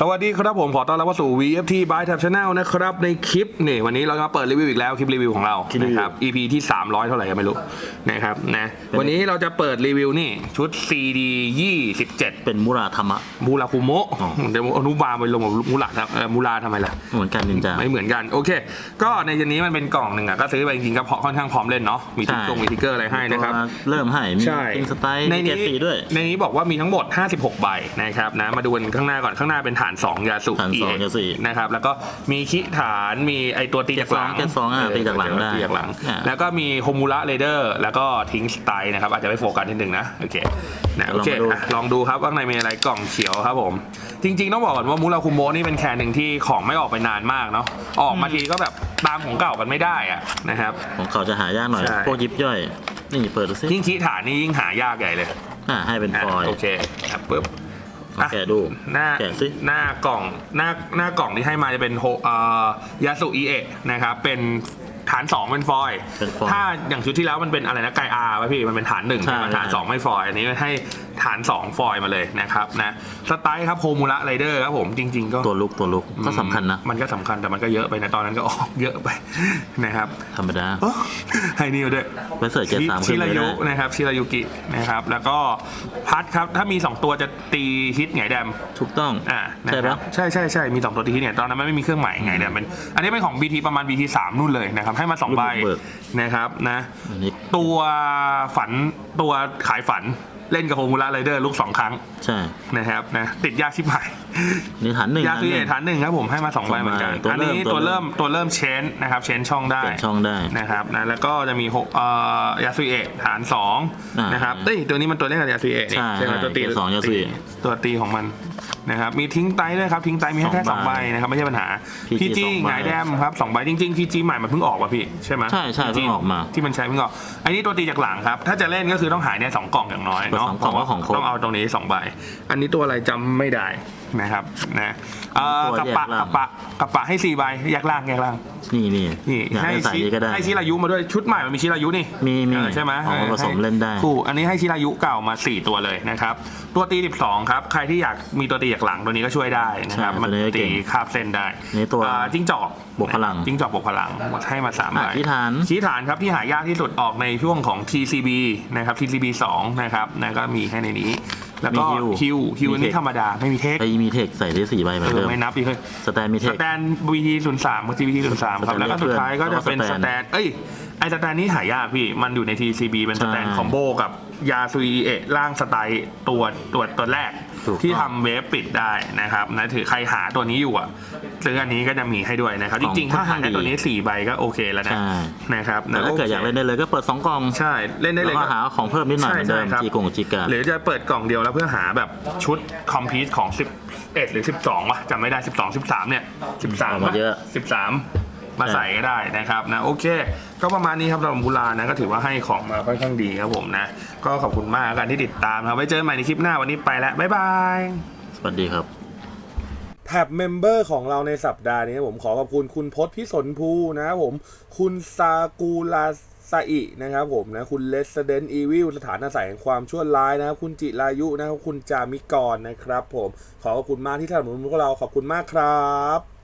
สวัสดีครับผมขอต้อนรับเข้าสู่ VFT by Tab Channel นะครับในคลิปนี่วันนี้เรามาเปิดรีวิวอีกแล้วคลิปรีวิวของเราคลิปรีวิว นะครับ EP ที่ 300 เท่าไหร่ก็ไม่รู้นะครับนะวันนี้เราจะเปิดรีวิวนี่ชุด CD 27เป็นมุราธรรมะ มูราคุโมะอ๋อ เดี๋ยวอนุบาลไปลงกับมูราครับเอ่อมูราทำไมล่ะ เหมือนกันนินจา ไม่เหมือนกันโอเค ก็ในชนี้มันเป็นกล่องหนึ่งอะก็ซื้อไปจริงๆก็พอค่อนข้างพร้อมเล่นเนาะมีติ๊กใช่ตรงมีติ๊กเกอร์อะไรให้นะครับ ตัวเริ่มให้มีใช่กินสไตล์ในมีเกนี้รดสีด้วย ในนี้บอกว่ามีทั้งหมด 56 ใบนะครับนะมาดูกันข้างหน้าก่อนข้างหน้าเป็นฐาน2ยาสุฐานสอง EX ยาสุ นะครับ แล้วก็มีคิฐานมีไอตัวตีจากหลังเกรดสองอะตีจากหลังได้ตีจากหลัง อ่าแล้วก็มีโฮมูระเรเดอร์แล้วก็ทิ้งสไตล์นะครับ อาจจะไม่โฟกัสนิดนึงนะ โอเคนะโอเคลองมาดู อะลองดูครับว่าข้างในมีอะไรกล่องเขียวครับผม จริง ๆ ต้องบอกก่อนว่ามูราคุโมะนี่เป็นแคนหนึ่งที่ของไม่ออกไปนานมากเนาะออกมาทีก็แบบตามของเก่ากันไม่ได้อะนะครับ ของเขาจะหายากหน่อย ใช่ พวกยิบย่อย นี่เปิดดูสิยิ่งคิฐานนี่ยิ่งหายากใหญ่เลย อ่าให้เป็นอะฟอยล์โอเคครับปึ๊บล องแกะดูหน้าแกะสิหน้ากล่องหน้าหน้ากล่องที่ให้มาจะเป็นโฮเอ่อยาสุอีเอะนะครับเป็นฐาน 2 เป็นฟอยล์เป็นฟอยล์ถ้าอย่างชุดที่แล้วมันเป็นอะไรนะไกอาร์ป่ะพี่มันเป็นฐานหนึ่งใช่ใช่ไหมฐานใช่2ไม่ฟอยล์อันนี้ให้ ฐาน 2 ฟอยล์มาเลยนะครับนะสไตล์ครับโฮมูระไรเดอร์ครับผมจริง ๆ ก็ตัวลุกตัวลุกก็สำคัญนะ มันก็สำคัญแต่มันก็เยอะไปนะตอนนั้นก็ออกเยอะไปนะครับธรรมดาโอ้ให้นิวด้วย ไปเสิร์ชเกรดสามชิขึ้นราเลยยุนะนะครับชิรายุกินะครับ แล้วก็พัดครับ ถ้ามี 2 ตัวจะตีฮิตไงแดมถูกต้อง อ่าใช่นะครัปะ บใช่ใช่ใช่มีสองตัวตีฮิตเนี่ยตอนนั้นมันไม่มีเครื่องหมายไงเดี๋ยวเป็นอันนี้เป็นของ BT ประมาณ BT 3นู่นเลยนะครับ ให้มาสองใบรุ่นบุกเบิก นะครับนะ อันนี้ตัวฝันตัวขายฝัน เล่นกับโฮมูระไรเดอร์ลูกสองครั้งใช่ นะครับนะติดยากชิบหายนี่ฐานหนึ่งยาซุฐานหเอะนึ่งฐานหนึ่งครับผมให้มาสองใบเหมือนกันตัวอันเริ่มนี้ตัตัววเริ่เริ่มมตัวเริ่มเชนนะครับเชนช่องได้เปลี่ยนช่องได้นะครับนะแล้วก็จะมีหกเอ่อยาซุเอะฐานสองอ่านนะครับเอ้ยตัวนี้มันตัวเล่นกับยาซุเอะนี่ใช่ใช่ไหมใช่ตัวตีเกียร์สองยาซุเอะตัวตีของมันนะครับมีทิ้งไตด้วยครับทิ้งไตมีให้แค่สสอองงใบใบนะครับไม่ใช่ปัญหา PG พีจีสองใบหงายแดมครับสองใบจริงๆพีจีใหม่มันเพิ่งออกว่ะพี่ใช่ไหมใช่ใช่ PG เพิ่งออกมาที่มันใช้เพิ่งออกอันนี้ตัวตีจากหลังครับถ้าจะเล่นก็คือต้องหายเนี่ยสองกล่องอย่างน้อยเปิดเนาะสองกล่องก็ของครบต้องเอาตรงนี้สองใบ อันนี้ตัวอะไรจำไม่ได้นะครับนะเอ่อตัวกระแยกปะกล่างระปะกระปะให้สี่ใบแยกล่างแยกล่าง นี่นี่นี่อยากให้ให้ใส่ชินี้ก็ได้ให้ชิรายุมาด้วยชุดใหม่มันมีชิรายุนี่มีมีเออใช่ไหมเอามาผสมเล่นได้ถูกอันนี้ให้ชิรายุเก่ามา4ตัวเลยนะครับ ตัวตี 12 ครับ ใครที่อยากมีตัวตีจากหลังตัวนี้ก็ช่วยได้นะครับ ใช่มันตัวนี้ก็เก่ตีงคาบเส้นได้นี่ตัวอ่าจิ้งจอกบวกพลัง จิ้งจอกบวกพลังให้มา3ใบอะที่ฐาน ชี้ฐานครับที่หายากที่สุดออกในช่วงของ TCB นะครับ TCB 2 นะครับนะก็มีให้ในนี้ แล้วก็มีฮิวฮิวฮิวมีอันนี้เทคธรรมดาไม่มีเทคไอมีเทคใส่ได้สี่ใบเหมือนเอเดิอมไม่นับอีกเลยสแตนมีเทสค แตน BT 0 3กับ GBT 0 3ครับสแตนแล้วก็สุดท้ายก็จะเป็นเพื่สอนแตนเอ้ย ไอสแตนนี้หายากพี่ มันอยู่ใน TCB เป็นสแตนใช่คอมโบกับยาซุยเอะร่างสไตล์ตัวตัวตัวแรก ถูกที่ต้องทำเวฟปิดได้นะครับนะถือใครหาตัวนี้อยู่อะซื้ออันนี้ก็จะมีให้ด้วยนะครับจของริงๆ ถ้าหาค่อนข้างได้ตัวนี้4ใบก็โอเคแล้วนะใช่ นะครับแต่ถ้าเกิดอยากเล่นได้เลยก็เปิดสองกล่องใช่เล่นได้เลแล้ยวก็หาของเพิ่มนิดหน่อยเหมือนเดิมใช่ใช่ครับ จีกงจีการ์ดหรือจะเปิดกล่องเดียวแล้วเพื่อหาแบบชุดคอมพิวต์ของ 11 หรือ 12วะจำไม่ได้ 12 13 เนี่ย 13ออกมาเยอะ 13 มาใส่ก็ได้นะครับนะโอเค ก็ประมาณนี้ครับสำหรับมูลานะก็ถือว่าให้ของมาค่อนข้างดีครับผมนะ ก็ขอบคุณมากกันที่ติดตามครับไว้เจอกันใหม่ในคลิปหน้าวันนี้ไปแล้วบ๊ายบายสวัสดีครับแท็บเมมเบอร์ของเราในสัปดาห์นี้ผมขอขอบคุณคุณพศพิสนภูนะครับผมคุณซากูลาซาอินะครับผมนะคุณเลสเดนอีวิลสถานอาศัยแห่งความชั่วร้ายนะครับ คุณจิรายุนะครับคุณจามิกรนะครับผมขอขอบคุณมากที่สนับสนุนพวกเราขอบคุณมากครับ